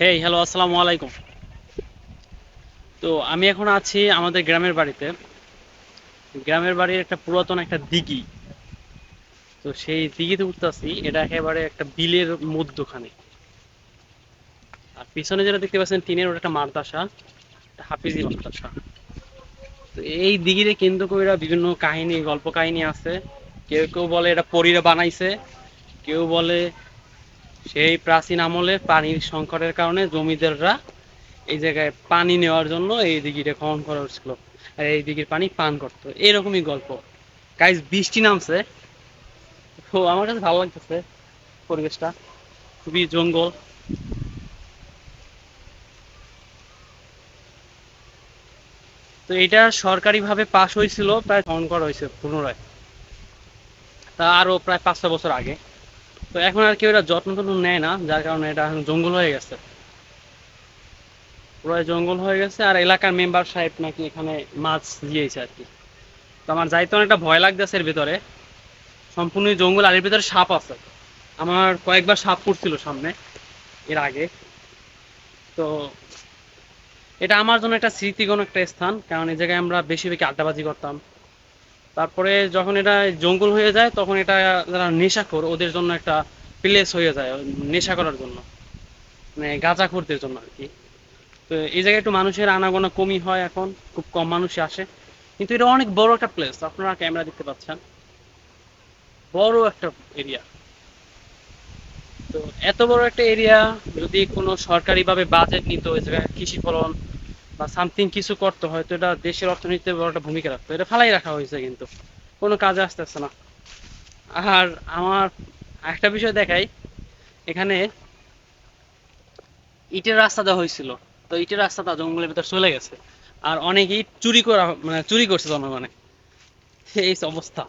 Hey hello আসসালামু আলাইকুম তো আমি এখন আছি আমাদের গ্রামের বাড়িতে। গ্রামের বাড়ির একটা পুরাতন একটা দিঘি। তো সেই দিঘিতে উঠতেছি, এটা একেবারে একটা বিলের মধ্যখানে আর পিছনে যেটা দেখতে পাচ্ছেন, টিনের ওটা একটা মাদ্রাসা, একটা হাফিজি মাদ্রাসা। তো এই দিঘিরে কেন্দ্র করে বিভিন্ন কাহিনী, গল্প কাহিনী আছে। কেউ কেউ বলে এটা পরীরা বানাইছে, কেউ বলে সেই প্রাচীন আমলে পানির সংকটের কারণে জমিদাররা এই জায়গায় পানি নেওয়ার জন্য এই দিঘিটা খনন করা হচ্ছিল আর এই দিঘির পানি পান করতো। এরকমই গল্প। গাইজ বৃষ্টি নামছে। তো আমার কাছে ভালো লাগতেছে পরিবেশটা। খুবই জঙ্গল। তো এটা সরকারিভাবে পাশ হয়েছিল, প্রায় খনন করা হয়েছে পুনরায়। তা আরও প্রায় পাঁচ ছয় বছর আগে। তো এখন আর কেউ এটা যত্ন টত্ন নেয় না, যার কারণে এটা এখন জঙ্গল হয়ে গেছে। পুরো জঙ্গল হয়ে গেছে, আর এলাকার মেম্বার সাহেব নাকি এখানে মাছ দিয়েছে আর কি। তো আমার যাইতে অনেকটা ভয় লাগতেছে এর ভিতরে। সম্পূর্ণ জঙ্গল আর এর ভিতরে সাপ আছে। আমার কয়েকবার সাপ পড়ছিল সামনে, এর আগে। তো এটা আমার জন্য একটা স্মৃতিগণ একটা স্থান, কারণ এই জায়গায় আমরা বেশি বেশি আড্ডাবাজি করতাম। তারপরে যখন এটা জঙ্গল হয়ে যায়, তখন এটা যারা নেশাখোর, ওদের জন্য একটা প্লেস হয়ে যায়, নেশা করার জন্য। মানে গাঁজাখোরদের জন্য আর কি। তো এই জায়গায় একটু মানুষের আনাগোনা কমই হয় এখন, খুব কম মানুষই আসে। কিন্তু এটা অনেক বড় একটা প্লেস আপনারা ক্যামেরা দেখতে পাচ্ছেন। বড় একটা এরিয়া তো এত বড় একটা এরিয়া যদি কোনো সরকারিভাবে বাজেট নিত, এই জায়গায় কৃষি ফলন বা সামথিং কিছু করতে হয়, তো এটা দেশের অর্থনীতিতে বড় একটা ভূমিকা রাখতো। এটা ফালাই রাখা হয়েছে কিন্তু। কোনো কাজে আসতেছে না। আর আমার একটা বিষয় দেখাই। এখানে ইটের রাস্তা দেওয়া হয়েছিল। তো ইটের রাস্তাটা জঙ্গলের ভিতর চলে গেছে। আর অনেক ইট চুরি করা মানে চুরি করছে জনগণে। এই অবস্থা।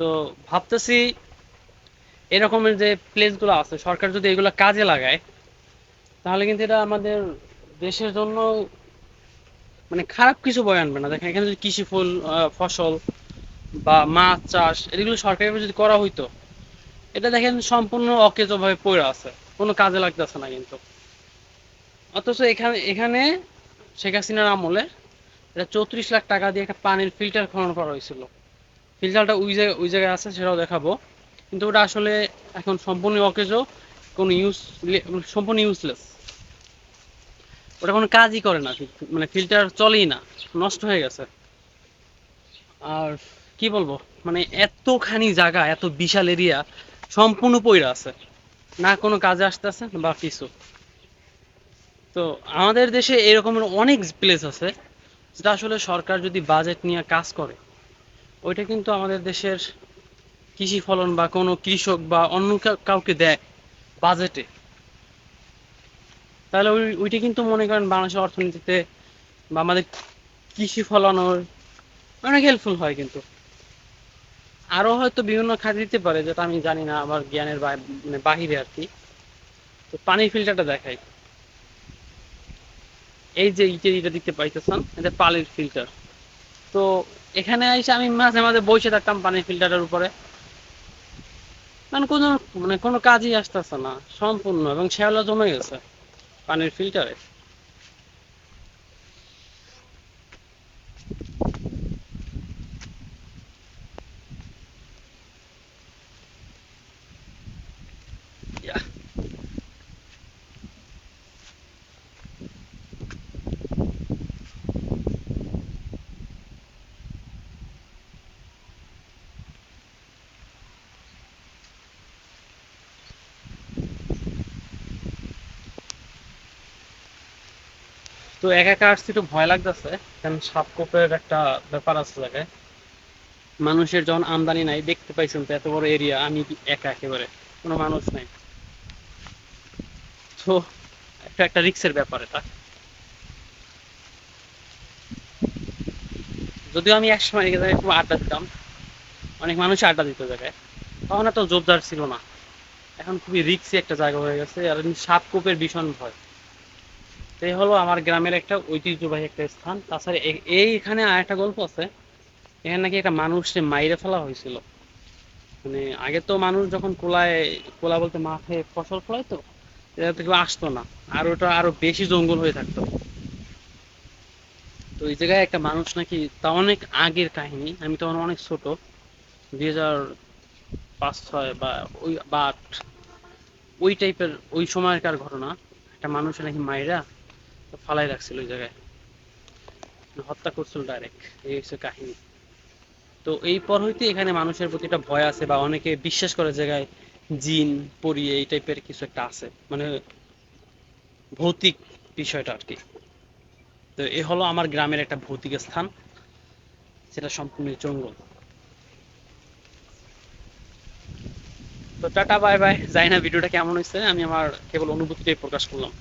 তো ভাবতেছি এরকমের যে প্লেসগুলো আছে, সরকার যদি এগুলো কাজে লাগায়, তাহলে কিন্তু এটা আমাদের দেশের জন্য মানে খারাপ কিছু বয়ে আনবে না। দেখেন, এখানে যদি কৃষি ফুল ফসল বা মাছ চাষ, এগুলো সরকারিভাবে যদি করা হইতো, এটা দেখেন সম্পূর্ণ অকেজো ভাবে পড়ে আছে। কোনো কাজে লাগতেছে না কিন্তু। অথচ এখানে এখানে শেখ হাসিনার আমলে এটা চৌত্রিশ লাখ টাকা দিয়ে একটা পানির ফিল্টার খনন করা হয়েছিল। ফিল্টারটা ওই জায়গায় ওই জায়গায় আছে, সেটাও দেখাবো। কিন্তু ওটা আসলে এখন সম্পূর্ণ অকেজো, কোনো ইউজ সম্পূর্ণ ইউজলেস ওটা কোনো কাজই করে না মানে ফিল্টার চলেই না, নষ্ট হয়ে গেছে। আর কি বলব মানে এতখানি জায়গা, এত বিশাল এরিয়া সম্পূর্ণ পইরা আছে। না কোনো কাজে আসতেছে, বা কিছু। তো আমাদের দেশে এরকমের অনেক প্লেস আছে, যেটা আসলে সরকার যদি বাজেট নিয়ে কাজ করে, ওইটা কিন্তু আমাদের দেশের কৃষি ফলন বা কোনো কৃষক বা অন্য কাউকে দেয় বাজেটে। তাহলে ওই, ওইটা কিন্তু মনে করেন বাংলাদেশের অর্থনীতিতে বা আমাদের কৃষি ফলানোর অনেক হেল্পফুল হয় কিন্তু। আরও হয়তো বিভিন্ন খাত দিতে পারে, যেটা আমি জানি না, আমার জ্ঞানের মানে বাহিরে আর কি। তো পানির ফিল্টারটা দেখাই। এই যে ইটা দেখতে পাইতেছেন, এটা পানির ফিল্টার তো এখানে এসে আমি মাঝে মাঝে বসে থাকতাম পানির ফিল্টারের উপরে। মানে কোনো মানে কোনো কাজই আসতেছে না সম্পূর্ণ এবং শ্যাওলা জমে গেছে পানির ফিল্টারে ইয়া, তো একা একা আসছি একটু ভয় লাগতেছে, কারণ সাপকোপের একটা ব্যাপার আছে জায়গায়। মানুষের যখন আমদানি নাই, দেখতে পাইছেন তো এত বড় এরিয়া আমি একা একেবারে? কোনো মানুষ নাই। তো একটা একটা রিক্সের ব্যাপার এটা। যদিও আমি একসময় এই জায়গায় খুব আড্ডা দিতাম, অনেক মানুষ আড্ডা দিত জায়গায়। তখন এত জোরদার ছিল না। এখন খুবই রিক্সি একটা জায়গা হয়ে গেছে, আর সাপকোপের ভীষণ ভয়। এই হলো আমার গ্রামের একটা ঐতিহ্যবাহী একটা স্থান। তাছাড়া এ- এইখানে আর একটা গল্প আছে। এখানে নাকি একটা মানুষকে মাইরে ফেলা হয়েছিল। মানে আগে তো মানুষ যখন কোলায়, কোলা বলতে মাঠে ফসল ফলায় তো এটা তো কেউ আসতো না। আর ওটা আরও বেশি জঙ্গল হয়ে থাকতো। তো এই জায়গায় একটা মানুষ নাকি, তা অনেক আগের কাহিনী। আমি তখন অনেক ছোট, দুই হাজার পাঁচ ছয় বা ওই বা আট, ওই টাইপের ওই সময়কার ঘটনা। একটা মানুষ নাকি মায়েরা ফালাই রাখছিল ওই জায়গায়। হত্যা করছিল ডাইরেক্ট এই হচ্ছে কাহিনী। তো এই পর হইতে এখানে মানুষের প্রতি একটা ভয় আছে বা অনেকে বিশ্বাস করে জায়গায় জিন, পরি এই টাইপের কিছু একটা আছে। মানে ভৌতিক বিষয়টা আর কি। তো এ হলো আমার গ্রামের একটা ভৌতিক স্থান, সেটা সম্পূর্ণ জঙ্গল। তো টাটা বাই বাই জানি না ভিডিওটা কেমন হয়েছে, আমি আমার কেবল অনুভূতিটাই প্রকাশ করলাম।